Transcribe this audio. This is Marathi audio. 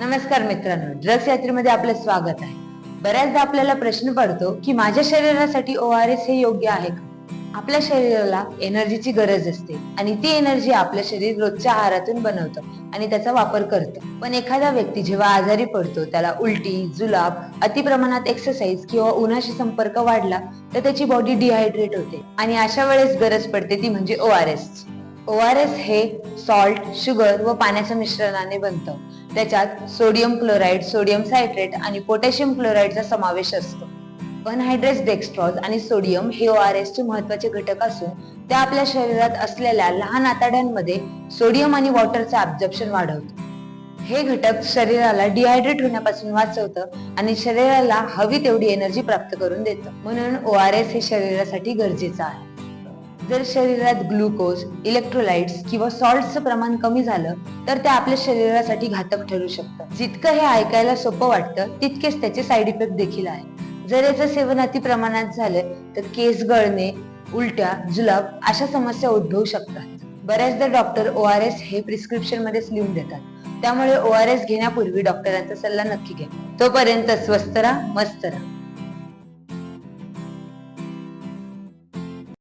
नमस्कार मित्रांनो ड्रग्स यात्रेमध्ये आपलं स्वागत आहे. बऱ्याचदा आपल्याला प्रश्न पडतो की माझ्या शरीरासाठी ओ आर एस हे योग्य आहे का? आपल्या शरीराला एनर्जीची गरज असते आणि ती एनर्जी आपलं शरीर रोजच्या आहारातून बनवतं आणि त्याचा वापर करतं. पण एखादा व्यक्ती जेव्हा आजारी पडतो त्याला उलटी जुलाब अति प्रमाणात एक्सरसाइज किंवा उन्हाशी संपर्क वाढला तर त्याची बॉडी डिहायड्रेट होते आणि अशा वेळेस गरज पडते ती म्हणजे O R S O R S हे सॉल्ट शुगर व पाण्याच्या मिश्रणाने बनतं. त्याच्यात सोडियम क्लोराईड सोडियम सायट्रेट आणि पोटॅशियम क्लोराईडचा समावेश असतो. अनहायड्रेस डेक्स्ट्रॉज आणि सोडियम हे ओ आर एसचे महत्त्वाचे घटक असून ते आपल्या शरीरात असलेल्या लहान आतड्यांमध्ये सोडियम आणि वॉटरचं ऍब्झॉर्प्शन वाढवतं. हे घटक शरीराला डिहायड्रेट होण्यापासून वाचवतं आणि शरीराला हवी तेवढी एनर्जी प्राप्त करून देतं. म्हणून ओ आर एस हे शरीरासाठी गरजेचं आहे. जर शरीरात ग्लुकोज इलेक्ट्रोलाइट्स किंवा सॉल्टचं प्रमाण कमी झालं तर ते आपल्या शरीरासाठी घातक ठरू शकतं. जितकं हे ऐकायला सोपं वाटतं तितकेच त्याचे साईड इफेक्ट देखील आहे. जर याचं सेवन अति प्रमाणात झालं तर केस गळणे उलट्या जुलाब अशा समस्या उद्भवू शकतात. बऱ्याचदा डॉक्टर ओ आर एस हे प्रिस्क्रिप्शन मध्येच लिहून देतात. त्यामुळे ओ आर एस घेण्यापूर्वी डॉक्टरांचा सल्ला नक्की घ्या. तोपर्यंत स्वस्त राहा मस्त राहा.